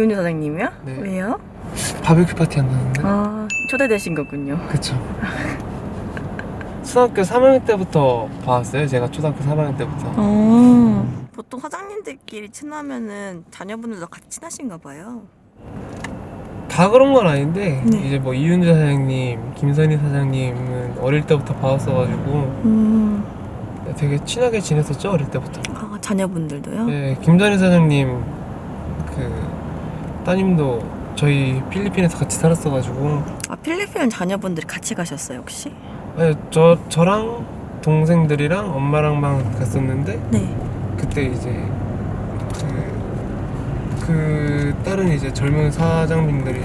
이훈유 사장님이요? 네. 왜요? 바베큐 파티 한다는데? 아 초대되신 거군요. 그쵸. 초등학교 3학년 때부터 봐왔어요. 제가 초등학교 3학년 때부터. 어. 보통 사장님들끼리 친하면은 자녀분들도 같이 친하신가 봐요. 다 그런 건 아닌데 네. 이제 뭐 이윤주 사장님, 김선희 사장님은 어릴 때부터 봐왔어가지고 음. 되게 친하게 지냈었죠 어릴 때부터. 아 자녀분들도요? 네, 김선희 사장님 그 따님도 저희 필리핀에서 같이 살았어가지고 아 필리핀 자녀분들이 같이 가셨어요 혹시? 네, 저 저랑 동생들이랑 엄마랑만 갔었는데 네. 그때 이제 그, 그 다른 이제 젊은 사장님들이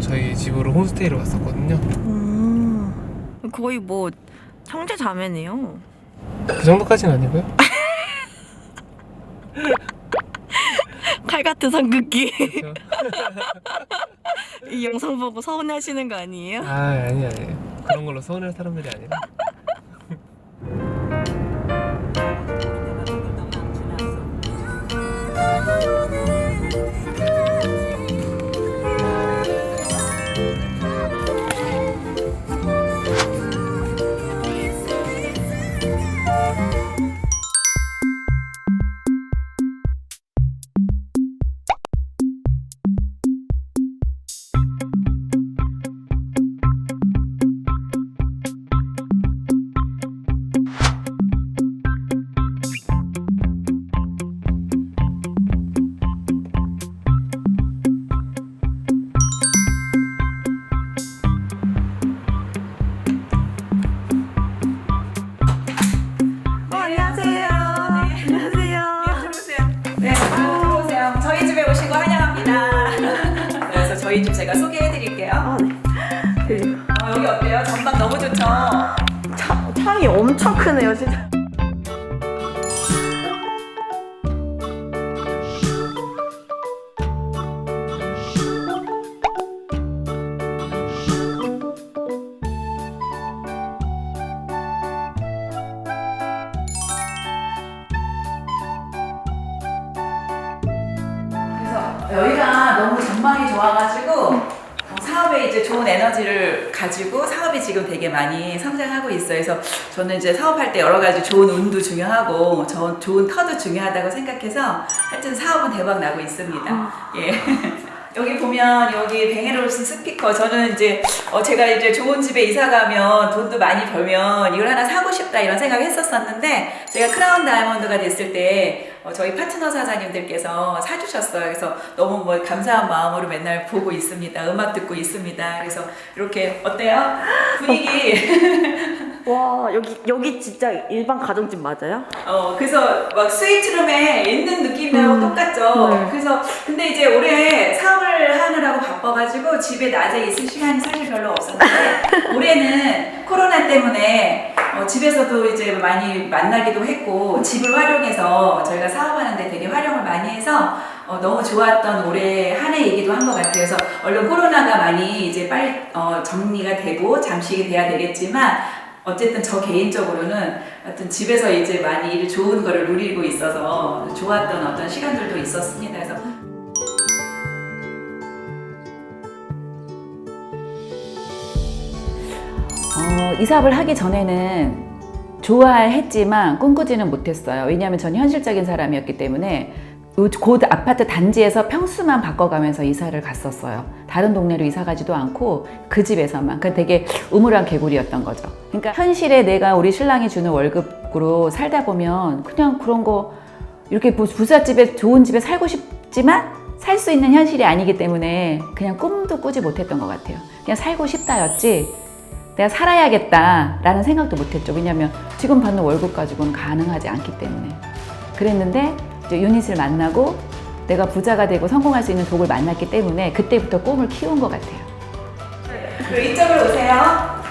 저희 집으로 홈스테이를 왔었거든요. 음. 거의 뭐 형제 자매네요. 그 정도까지는 아니고요. 같은 상극기. 그렇죠? 이 영상 보고 서운해하시는 거 아니에요? 아 아니 아니 그런 걸로 서운할 사람들이 아니라. 지금 되게 많이 성장하고 있어요. 그래서 저는 이제 사업할 때 여러 가지 좋은 운도 중요하고 저 좋은 터도 중요하다고 생각해서 하여튼 사업은 대박 나고 있습니다. 예. 여기 보면 여기 뱅에로스 스피커 저는 이제 어 제가 이제 좋은 집에 이사 가면 돈도 많이 벌면 이걸 하나 사고 싶다 이런 생각을 했었었는데 제가 크라운 다이아몬드가 됐을 때 어, 저희 파트너 사장님들께서 사주셨어요. 그래서 너무 뭐 감사한 마음으로 맨날 보고 있습니다. 음악 듣고 있습니다. 그래서 이렇게 어때요? 분위기 와, 여기, 여기 진짜 일반 가정집 맞아요? 어 그래서 막 스위트룸에 있는 느낌이랑 음. 똑같죠. 네. 그래서 근데 이제 올해 사업을 하느라고 바빠가지고 집에 낮에 있을 시간이 사실 별로 없었는데 올해는 코로나 때문에 어, 집에서도 이제 많이 만나기도 했고 집을 활용해서 저희가 사업하는데 되게 활용을 많이 해서 어, 너무 좋았던 올해 한 해이기도 한 것 같아요. 그래서 얼른 코로나가 많이 이제 빨리 어, 정리가 되고 잠식이 돼야 되겠지만 어쨌든 저 개인적으로는 하여튼 집에서 이제 많이 일 좋은 거를 누리고 있어서 좋았던 어떤 시간들도 있었습니다. 그래서 어, 이 사업을 하기 전에는 좋아했지만 꿈꾸지는 못했어요. 왜냐하면 전 현실적인 사람이었기 때문에 요- 곧 아파트 단지에서 평수만 바꿔가면서 이사를 갔었어요. 다른 동네로 이사 가지도 않고 그 집에서만. 그 되게 우물한 개구리였던 거죠. 그러니까 현실에 내가 우리 신랑이 주는 월급으로 살다 보면 그냥 그런 거 이렇게 부- 부잣집에 좋은 집에 살고 싶지만 살 수 있는 현실이 아니기 때문에 그냥 꿈도 꾸지 못했던 것 같아요. 그냥 살고 싶다였지 내가 살아야겠다라는 생각도 못했죠. 왜냐하면 지금 받는 월급 가지고는 가능하지 않기 때문에. 그랬는데 이제 유닛을 만나고 내가 부자가 되고 성공할 수 있는 독을 만났기 때문에 그때부터 꿈을 키운 것 같아요. 그 이쪽으로 오세요.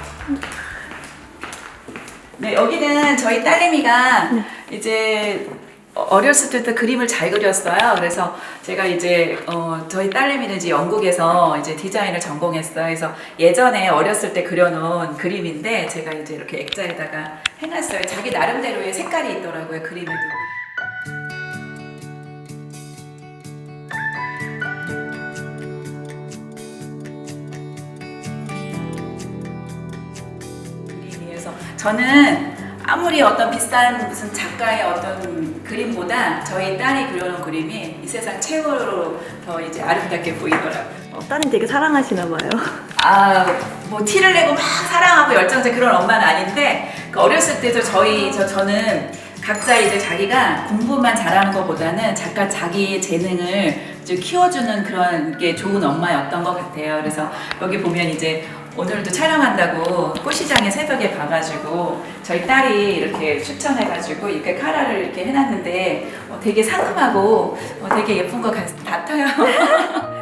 네, 여기는 저희 딸내미가 이제 어렸을 때부터 그림을 잘 그렸어요. 그래서 제가 이제 어, 저희 딸내미는 이제 영국에서 이제 디자인을 전공했어요. 그래서 예전에 어렸을 때 그려놓은 그림인데 제가 이제 이렇게 액자에다가 해놨어요. 자기 나름대로의 색깔이 있더라고요. 그림에도. 그림에서 저는 아무리 어떤 비싼 무슨 작가의 어떤 그림보다 저희 딸이 그려놓은 그림이 이 세상 최고로 더 이제 아름답게 보이더라고요. 어, 따님 되게 사랑하시나 봐요. 아, 뭐 티를 내고 막 사랑하고 열정적 그런 엄마는 아닌데 그 어렸을 때도 저희 저 저는 각자 이제 자기가 공부만 잘하는 것보다는 잠깐 자기 재능을 좀 키워주는 그런 게 좋은 엄마였던 것 같아요. 그래서 여기 보면 이제 오늘도 촬영한다고 꽃시장에 새벽에 가가지고 저희 딸이 이렇게 추천해가지고 이렇게 카라를 이렇게 해놨는데 어, 되게 상큼하고 어, 되게 예쁜 것 같, 같아요.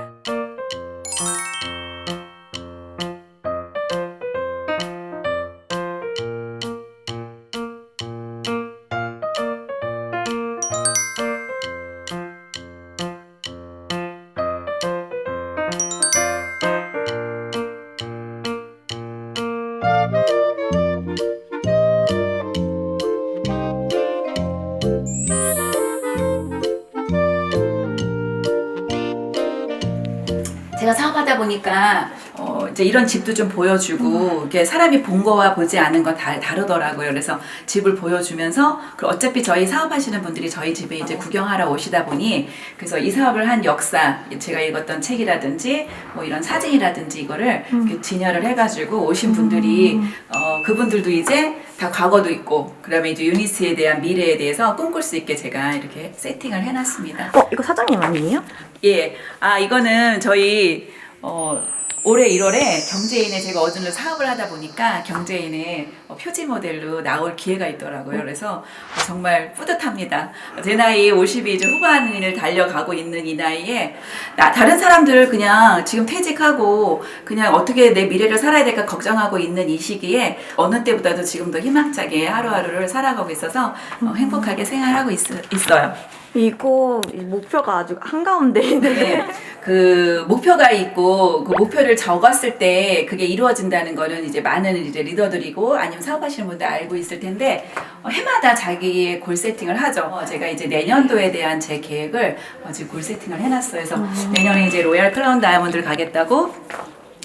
보니까 어, 이제 이런 집도 좀 보여주고 이게 사람이 본 거와 보지 않은 거 다 다르더라고요. 그래서 집을 보여주면서 그 어차피 저희 사업하시는 분들이 저희 집에 이제 구경하러 오시다 보니 그래서 이 사업을 한 역사 제가 읽었던 책이라든지 뭐 이런 사진이라든지 이거를 이렇게 진열을 해가지고 오신 분들이 어, 그분들도 이제 다 과거도 있고 그다음에 이제 유니스에 대한 미래에 대해서 꿈꿀 수 있게 제가 이렇게 세팅을 해놨습니다. 어, 이거 사장님 아니에요? 예. 아, 이거는 저희, 어, 올해 1월에 경제인에 제가 어느 사업을 하다 보니까 경제인에 어, 표지 모델로 나올 기회가 있더라고요. 그래서 정말 뿌듯합니다. 제 나이 50이 이제 후반을 달려가고 있는 이 나이에 나, 다른 사람들 그냥 지금 퇴직하고 그냥 어떻게 내 미래를 살아야 될까 걱정하고 있는 이 시기에 어느 때보다도 지금 더 희망차게 하루하루를 살아가고 있어서 어, 행복하게 생활하고 있, 있어요. 이거 이 목표가 아주 한가운데 있는데. 네, 그 목표가 있고 그 목표를 적었을 때 그게 이루어진다는 거는 이제 많은 이제 리더들이고 아니면 사업하시는 분들 알고 있을 텐데 어, 해마다 자기의 골 세팅을 하죠. 어, 제가 이제 내년도에 대한 제 계획을 어, 지금 골 세팅을 해놨어요. 그래서 내년에 이제 로얄 크라운 다이아몬드를 가겠다고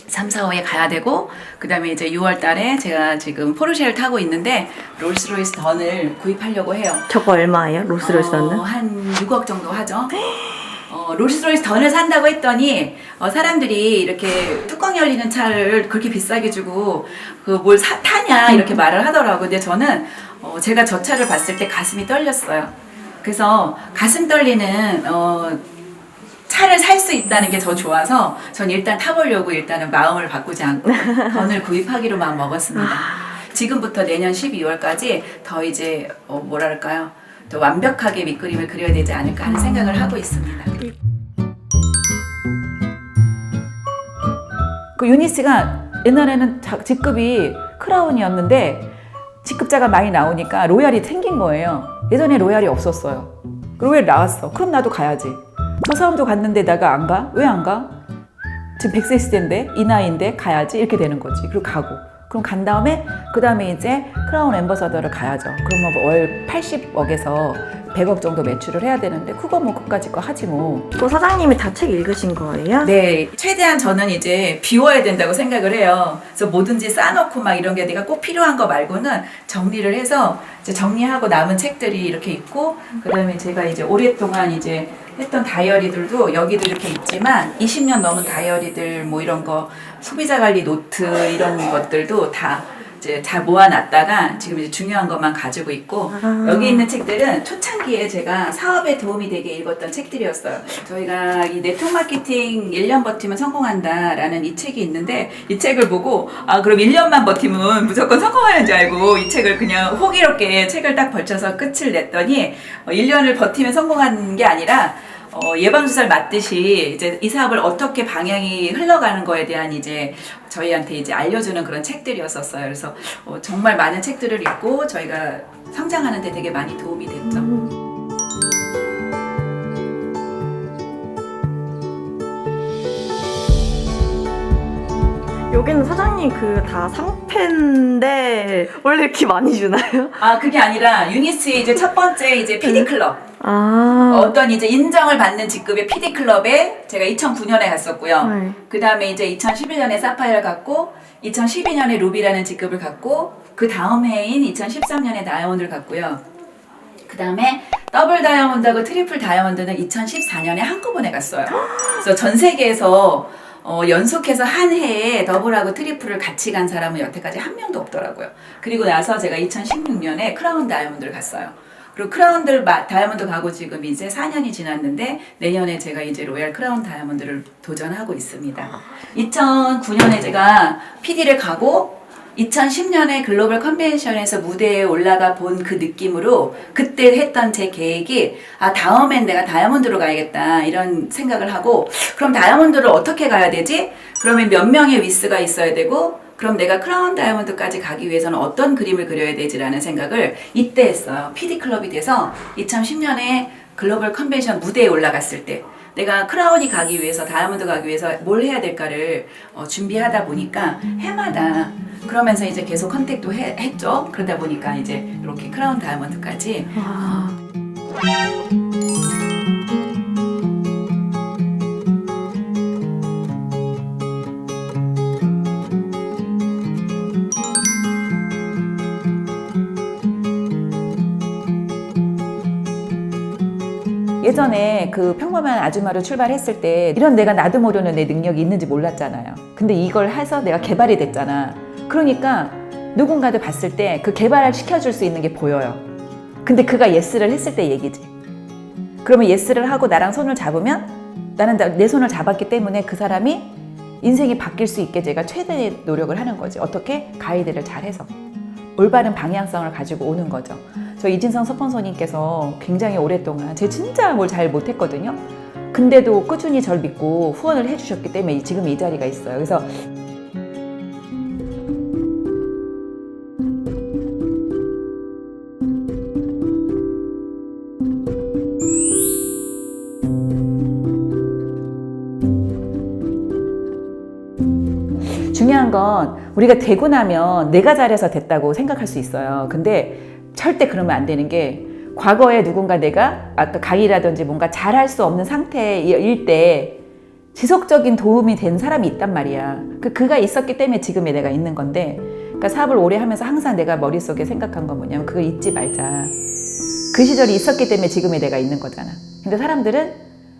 3, 4, 5에 가야 되고 그 다음에 이제 6월 달에 제가 지금 포르쉐를 타고 있는데 롤스로이스 던을 구입하려고 해요. 저거 얼마예요? 로스로스는? 어, 한 6억 정도 하죠. 어, 롤스로이스 던을 산다고 했더니 어, 사람들이 이렇게 뚜껑 열리는 차를 그렇게 비싸게 주고 그 뭘 타냐 이렇게 말을 하더라고요. 근데 저는 어, 제가 저 차를 봤을 때 가슴이 떨렸어요. 그래서 가슴 떨리는 어, 차를 살 수 있다는 게 더 좋아서 전 일단 타보려고 일단은 마음을 바꾸지 않고 던을 구입하기로 마음 먹었습니다. 지금부터 내년 12월까지 더 이제 어, 뭐랄까요? 더 완벽하게 밑그림을 그려야 되지 않을까 하는 생각을 하고 있습니다. 그 유니스가 옛날에는 자- 직급이 크라운이었는데 직급자가 많이 나오니까 로얄이 생긴 거예요. 예전에 로얄이 없었어요. 로얄 나왔어. 그럼 나도 가야지. 저 사람도 갔는데다가 안 가? 왜 안 가? 지금 100세 시대인데 이 나이인데 가야지 이렇게 되는 거지. 그리고 가고. 그럼 간 다음에 그 다음에 이제 크라운 엠버서더를 가야죠. 그러면 월 80억에서 100억 정도 매출을 해야 되는데 그거 뭐 그까짓 거 하지 뭐. 이거 사장님이 다 책 읽으신 거예요? 네, 최대한 저는 이제 비워야 된다고 생각을 해요. 그래서 뭐든지 쌓아놓고 막 이런 게 내가 꼭 필요한 거 말고는 정리를 해서 이제 정리하고 남은 책들이 이렇게 있고, 그 다음에 제가 이제 오랫동안 이제 했던 다이어리들도 여기도 이렇게 있지만 20년 넘은 다이어리들 뭐 이런 거 소비자 관리 노트 이런 것들도 다 이제 잘 모아놨다가 지금 이제 중요한 것만 가지고 있고 아. 여기 있는 책들은 초창기에 제가 사업에 도움이 되게 읽었던 책들이었어요. 저희가 이 네트워크 마케팅 1년 버티면 성공한다라는 이 책이 있는데 이 책을 보고 아 그럼 1년만 버티면 무조건 성공하는 줄 알고 이 책을 그냥 호기롭게 책을 딱 벌쳐서 끝을 냈더니 어, 1년을 버티면 성공하는 게 아니라 어, 예방주사를 맞듯이 이제 이 사업을 어떻게 방향이 흘러가는 거에 대한 이제 저희한테 이제 알려주는 그런 책들이었었어요. 그래서 어, 정말 많은 책들을 읽고 저희가 성장하는 데 되게 많이 도움이 됐죠. 여기는 사장님 그 다 상패인데 원래 이렇게 많이 주나요? 아 그게 아니라 유니스의 이제 첫 번째 이제 PD 클럽 아. 어떤 이제 인정을 받는 직급의 PD 클럽에 제가 2009년에 갔었고요. 네. 그 다음에 이제 2011년에 사파이어를 갖고 2012년에 루비라는 직급을 갖고 그 다음 해인 2013년에 다이아몬드를 갖고요. 그 다음에 더블 다이아몬드하고 트리플 다이아몬드는 2014년에 한꺼번에 갔어요. 그래서 전 세계에서 어, 연속해서 한 해에 더블하고 트리플을 같이 간 사람은 여태까지 한 명도 없더라고요. 그리고 나서 제가 2016년에 크라운 다이아몬드를 갔어요. 그리고 크라운드를 마- 다이아몬드 가고 지금 이제 4년이 지났는데 내년에 제가 이제 로얄 크라운 다이아몬드를 도전하고 있습니다. 2009년에 제가 PD를 가고 2010년에 글로벌 컨벤션에서 무대에 올라가 본 그 느낌으로 그때 했던 제 계획이 아 다음엔 내가 다이아몬드로 가야겠다 이런 생각을 하고 그럼 다이아몬드를 어떻게 가야 되지? 그러면 몇 명의 위스가 있어야 되고 그럼 내가 크라운 다이아몬드까지 가기 위해서는 어떤 그림을 그려야 되지라는 생각을 이때 했어요. PD 클럽이 돼서 2010년에 글로벌 컨벤션 무대에 올라갔을 때 내가 크라운이 가기 위해서 다이아몬드 가기 위해서 뭘 해야 될까를 어, 준비하다 보니까 해마다 그러면서 이제 계속 컨택도 해- 했죠. 그러다 보니까 이제 이렇게 크라운 다이아몬드까지 와. 예전에 그 평범한 아줌마로 출발했을 때 이런 내가 나도 모르는 내 능력이 있는지 몰랐잖아요. 근데 이걸 해서 내가 개발이 됐잖아. 그러니까 누군가도 봤을 때 그 개발을 시켜줄 수 있는 게 보여요. 근데 그가 예스를 했을 때 얘기지. 그러면 예스를 하고 나랑 손을 잡으면 나는 나- 내 손을 잡았기 때문에 그 사람이 인생이 바뀔 수 있게 제가 최대의 노력을 하는 거지. 어떻게? 가이드를 잘해서. 올바른 방향성을 가지고 오는 거죠. 저 이진성 서pon서님께서 굉장히 오랫동안 제 진짜 뭘 잘 못했거든요. 근데도 꾸준히 절 믿고 후원을 해주셨기 때문에 지금 이 자리가 있어요. 그래서 중요한 건 우리가 되고 나면 내가 잘해서 됐다고 생각할 수 있어요. 근데 절대 그러면 안 되는 게 과거에 누군가 내가 아까 강의라든지 뭔가 잘할 수 없는 상태일 때 지속적인 도움이 된 사람이 있단 말이야. 그 그가 있었기 때문에 지금의 내가 있는 건데, 그러니까 사업을 오래 하면서 항상 내가 머릿속에 생각한 건 뭐냐면 그거 잊지 말자. 그 시절이 있었기 때문에 지금의 내가 있는 거잖아. 근데 사람들은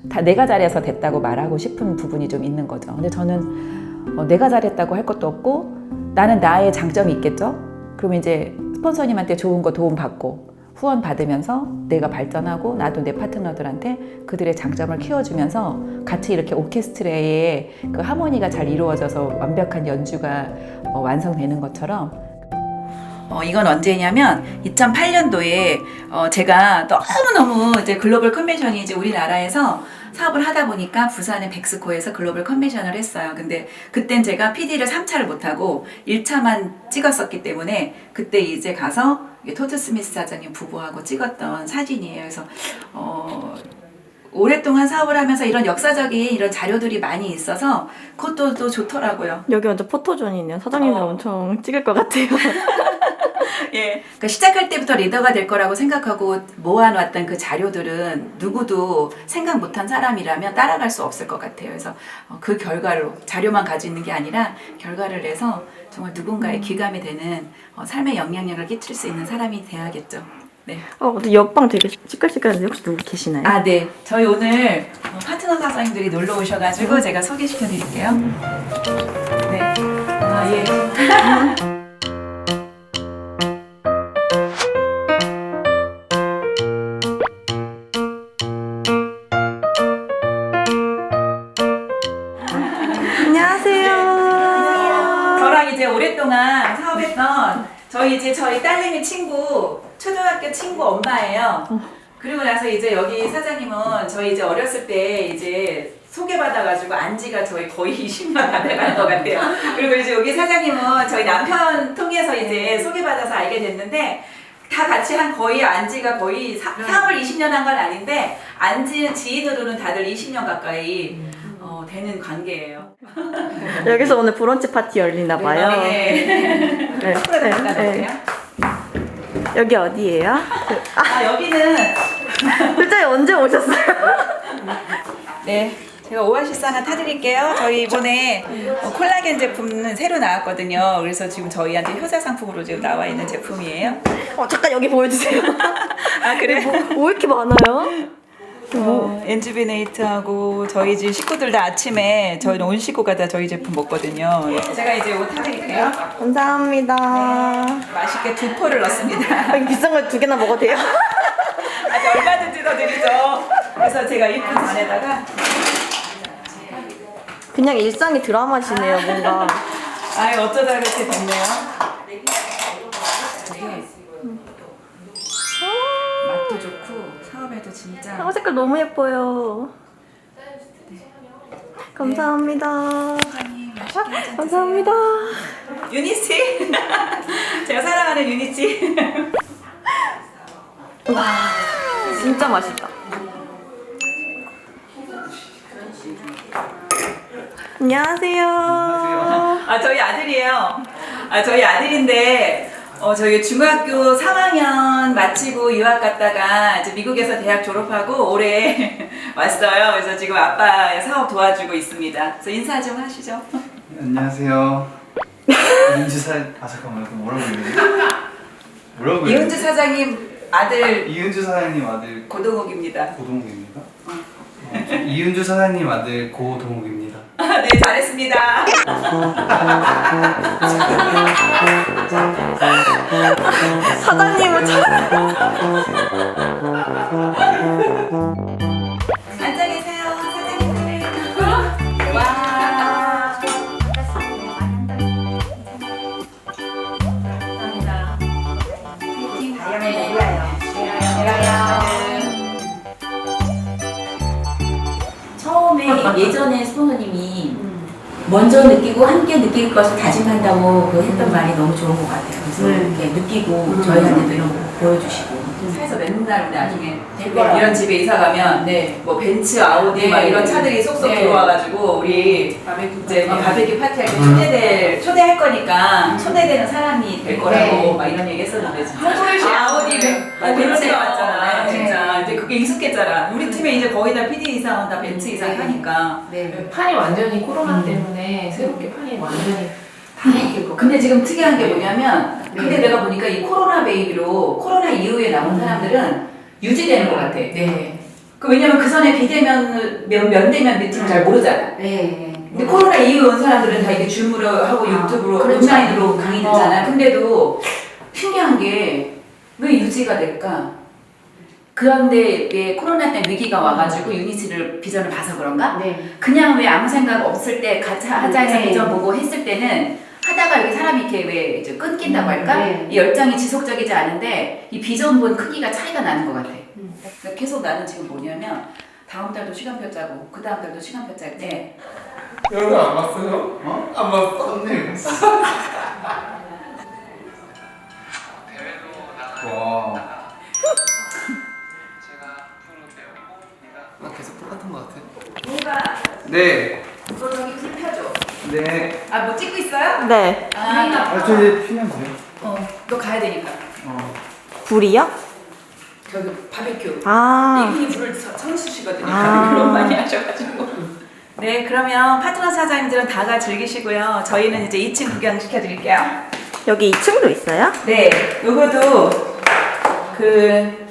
다 내가 잘해서 됐다고 말하고 싶은 부분이 좀 있는 거죠. 근데 저는 어, 내가 잘했다고 할 것도 없고 나는 나의 장점이 있겠죠. 그러면 이제 스폰서님한테 좋은 거 도움 받고 후원 받으면서 내가 발전하고 나도 내 파트너들한테 그들의 장점을 키워주면서 같이 이렇게 오케스트라의 그 하모니가 잘 이루어져서 완벽한 연주가 어, 완성되는 것처럼. 어, 이건 언제냐면 2008년도에 어, 제가 너무너무 이제 글로벌 컨벤션이 이제 우리나라에서 사업을 하다 보니까 부산의 백스코에서 글로벌 컨벤션을 했어요. 근데 그땐 제가 PD를 3차를 못하고 1차만 찍었었기 때문에 그때 이제 가서 토트 스미스 사장님 부부하고 찍었던 사진이에요. 그래서 어, 오랫동안 사업을 하면서 이런 역사적인 이런 자료들이 많이 있어서 그것도 또 좋더라고요. 여기 완전 포토존이네요. 사장님들 어. 엄청 찍을 것 같아요. 예. 그러니까 시작할 때부터 리더가 될 거라고 생각하고 모아놨던 그 자료들은 누구도 생각 못한 사람이라면 따라갈 수 없을 것 같아요. 그래서 어, 그 결과로 자료만 가지고 있는 게 아니라 결과를 내서 정말 누군가의 귀감이 되는 어, 삶의 영향력을 끼칠 수 있는 사람이 돼야겠죠. 네. 어, 근데 옆방 되게 시끌시끌한데 혹시 누구 계시나요? 아, 네. 저희 오늘 어, 파트너 사장님들이 놀러 오셔가지고 제가 소개시켜 드릴게요. 네. 아, 예. 이제 저희 딸내미 친구 초등학교 친구 엄마예요. 그리고 나서 이제 여기 사장님은 저희 이제 어렸을 때 이제 소개받아가지고 안지가 저희 거의 20년 다 돼가는 것 같아요. 그리고 이제 여기 사장님은 저희 남편 통해서 이제 소개받아서 알게 됐는데 다 같이 한 거의 안지가 거의 사, 사업을 20년 한 건 아닌데 안지 지인으로는 다들 20년 가까이 어, 되는 관계예요. 여기서 오늘 브런치 파티 열리나 봐요. 네. 네, 네, 네. 여기 어디예요? 아 여기는 실장님 언제 오셨어요? 네. 제가 오아시스 하나 타드릴게요. 저희 이번에 어, 콜라겐 제품은 새로 나왔거든요. 그래서 지금 저희한테 효자 상품으로 지금 나와 있는 제품이에요. 어, 잠깐 여기 보여주세요. 아 그래? 뭐 이렇게 많아요? 어, 엔주비네이트하고 저희 집 식구들 다 아침에 저희 온 식구가 다 저희 제품 먹거든요. 제가 이제 이거 타드릴게요. 감사합니다. 맛있게 두 포를 넣습니다. 아, 비싼 거두 개나 먹어도 돼요? 아주 얼마든지 더 드리죠. 그래서 제가 이쁜 잔에다가 그냥 일상이 드라마시네요, 뭔가. 아유 어쩌다 이렇게 됐네요. 맛도 좋고 진짜 아, 색깔 너무 예뻐요. 감사합니다. 감사합니다. 유니치 제가 사랑하는 유니치 진짜 맛있다. 안녕하세요. 아 저희 아들이에요 아 저희 아들인데 어 저희 중학교 3학년 마치고 유학 갔다가 이제 미국에서 대학 졸업하고 올해 왔어요 그래서 지금 아빠 사업 도와주고 있습니다 그래서 인사 좀 하시죠 안녕하세요. 이은주 사. 아 잠깐만, 이거 뭐라고 읽지? 뭐라고 읽지? 이은주 사장님 아들 이은주 사장님 아들 고동욱입니다 고동욱입니다. 어, 저 이은주 사장님 아들 고동욱입니다. 네 잘했습니다 사장님은 참. 먼저 느끼고 함께 느낄 것을 다짐한다고 그 했던 말이 너무 좋은 것 같아요. 그래서 이렇게 느끼고 저희한테도 이런 거 보여주시고. 차에서 맨날 나중에 될 거라. 이런 집에 이사 가면 네. 뭐 벤츠, 아우디 네. 막 이런 차들이 쏙쏙 네. 들어와가지고 우리 바베큐 이제 뭐 바베큐 파티할 때 초대될 초대할 거니까 초대되는 사람이 될 거라고 네. 막 이런 얘기 했었는데 진짜 한국에서 아우디 네. 뭐 벤츠가 그렇죠. 왔잖아 네. 진짜 그게 익숙했잖아 우리 팀에 이제 거의 다 PD 이상은 다 벤츠 이상 네. 하니까 네. 판이 완전히 코로나 때문에 새롭게 판이 완전히 다 바뀔 것 근데 지금 특이한 게 뭐냐면 근데 네. 내가 보니까 이 코로나 베이비로 코로나 이후에 나온 사람들은 유지되는 것 같아 네. 그 왜냐면 그 전에 비대면 면, 면대면 미팅을 잘 모르잖아 네. 근데 코로나 이후에 온 사람들은 다 이게 줌으로 하고 아, 유튜브로 그렇죠. 온라인으로 강의 듣잖아. 어. 근데도 신기한 게 왜 유지가 될까? 그런데 왜 코로나 때 위기가 와가지고 유니티를 비전을 봐서 그런가? 네. 그냥 왜 아무 생각 없을 때 같이 하자 해서 네. 비전 보고 했을 때는 하다가 이렇게 사람이 이렇게 왜 이제 끊긴다고 할까? 네. 이 열정이 지속적이지 않은데 이 비전 본 크기가 차이가 나는 것 같아. 음. 계속 나는 지금 뭐냐면 다음 달도 시간표 짜고 그 다음 달도 시간표 짤 때 여러분 안 봤어요? 어? 안 봤어? 썸네일. 와. 네. 너 저기 불 펴줘. 네. 아 뭐 찍고 있어요? 네. 아, 아, 저 이제 피면 돼요. 어, 너 가야 되니까. 어. 불이요? 저기 바베큐. 아. 이분이 불을 쳐- 쳐주시거든요. 아. 바베큐를 많이 하셔가지고. 네, 그러면 파트너 사장님들은 다 가 즐기시고요. 저희는 이제 2층 구경 시켜드릴게요. 여기 2층도 있어요? 네, 요거도 그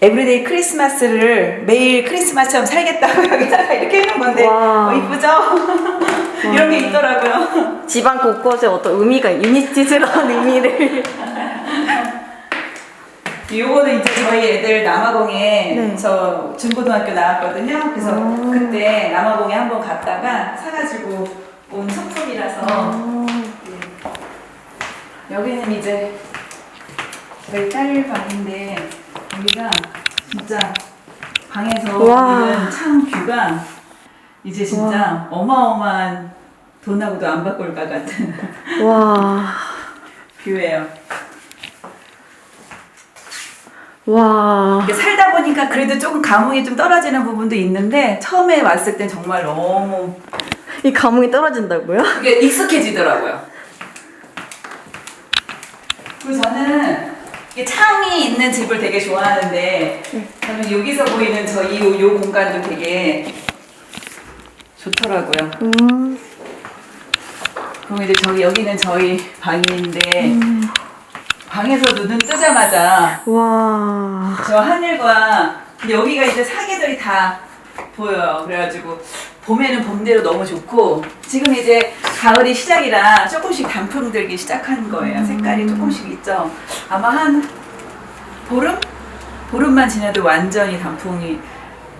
에브리데이 크리스마스를 매일 크리스마스처럼 살겠다고 여기다가 이렇게 해놓은 건데 와. 어, 이쁘죠? 이런 게 있더라고요. 집안 곳곳에 어떤 의미가 유니티스러운 의미를. 요거는 이제 저희 애들 남아공에 네. 저 중고등학교 나왔거든요. 그래서 아. 그때 남아공에 한번 갔다가 사가지고 온 소품이라서 아. 여기는 이제 저희 딸 방인데 여기가 진짜 방에서 와. 보는 창 뷰가 이제 진짜 어마어마한 돈하고도 안 바꿀 것 같은 와. 뷰예요. 와. 이게 살다 보니까 그래도 조금 감흥이 좀 떨어지는 부분도 있는데 처음에 왔을 땐 정말 너무 이 감흥이 떨어진다고요? 이게 익숙해지더라고요. 그리고 저는 이게 창이 있는 집을 되게 좋아하는데 저는 여기서 보이는 저 이 요, 요 공간도 되게 좋더라고요. 그리고 이제 저기 여기는 저희 방인데 방에서도 눈 뜨자마자 와. 저 하늘과 근데 여기가 이제 사계절이 다 보여요. 그래가지고 봄에는 봄대로 너무 좋고 지금 이제 가을이 시작이라 조금씩 단풍 들기 시작한 거예요. 색깔이 조금씩 있죠. 아마 한 보름? 보름만 지나도 완전히 단풍이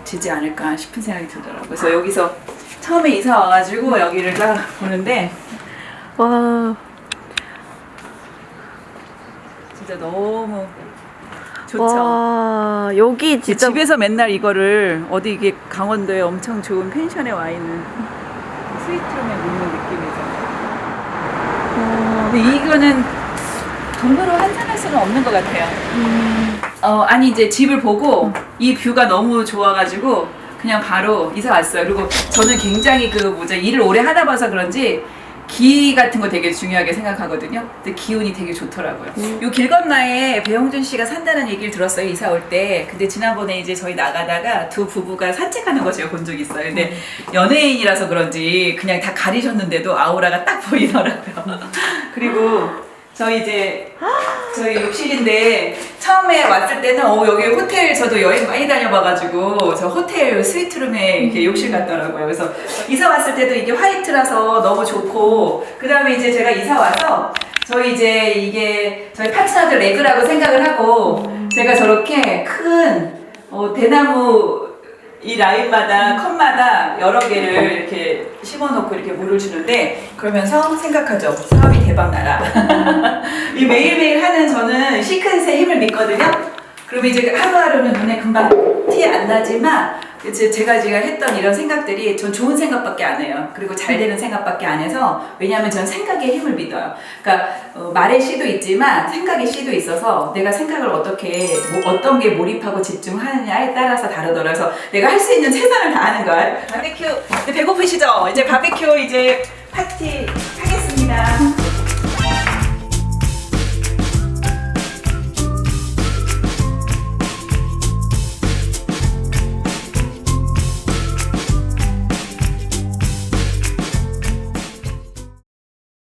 지지 않을까 싶은 생각이 들더라고요. 그래서 여기서 처음에 이사 와가지고 여기를 딱 보는데 와. 진짜 너무 좋죠. 와. 여기 진짜 집에서 맨날 이거를 어디 이게 강원도에 엄청 좋은 펜션에 와 있는 스위트룸에 묵는 느낌이죠. 근데 이거는 돈으로 환산할 수는 없는 것 같아요. 어 아니 이제 집을 보고 이 뷰가 너무 좋아가지고 그냥 바로 이사 왔어요. 그리고 저는 굉장히 그 뭐죠 일을 오래 하다 봐서 그런지 기 같은 거 되게 중요하게 생각하거든요. 근데 기운이 되게 좋더라고요. 요 길 건너에 배용준 씨가 산다는 얘기를 들었어요 이사 올 때. 근데 지난번에 이제 저희 나가다가 두 부부가 산책하는 거 제가 본 적이 있어요. 근데 연예인이라서 그런지 그냥 다 가리셨는데도 아우라가 딱 보이더라고요. 그리고 저희 이제 저희 욕실인데 처음에 왔을 때는 어 여기 호텔 저도 여행 많이 다녀봐가지고 저 호텔 스위트룸에 이렇게 욕실 같더라고요. 그래서 이사 왔을 때도 이게 화이트라서 너무 좋고 그 다음에 이제 제가 이사 와서 저희 이제 이게 저희 파트너들 레그라고 생각을 하고 제가 저렇게 큰 어, 대나무 이 라인마다 컷마다 여러 개를 이렇게 심어놓고 이렇게 물을 주는데 그러면서 생각하죠. 사업이 대박 나라. 이 매일매일 하는 저는 시크릿의 힘을 믿거든요. 그러면 이제 하루하루는 눈에 금방 티 안 나지만 제가 지금 했던 이런 생각들이 전 좋은 생각밖에 안 해요. 그리고 잘 되는 생각밖에 안 해서 왜냐하면 전 생각의 힘을 믿어요. 그러니까 어, 말의 시도 있지만 생각의 시도 있어서 내가 생각을 어떻게 뭐, 어떤 게 몰입하고 집중하느냐에 따라서 다르더라. 그래서 내가 할 수 있는 최선을 다하는 거야. 바베큐 배고프시죠? 이제 바베큐 이제 파티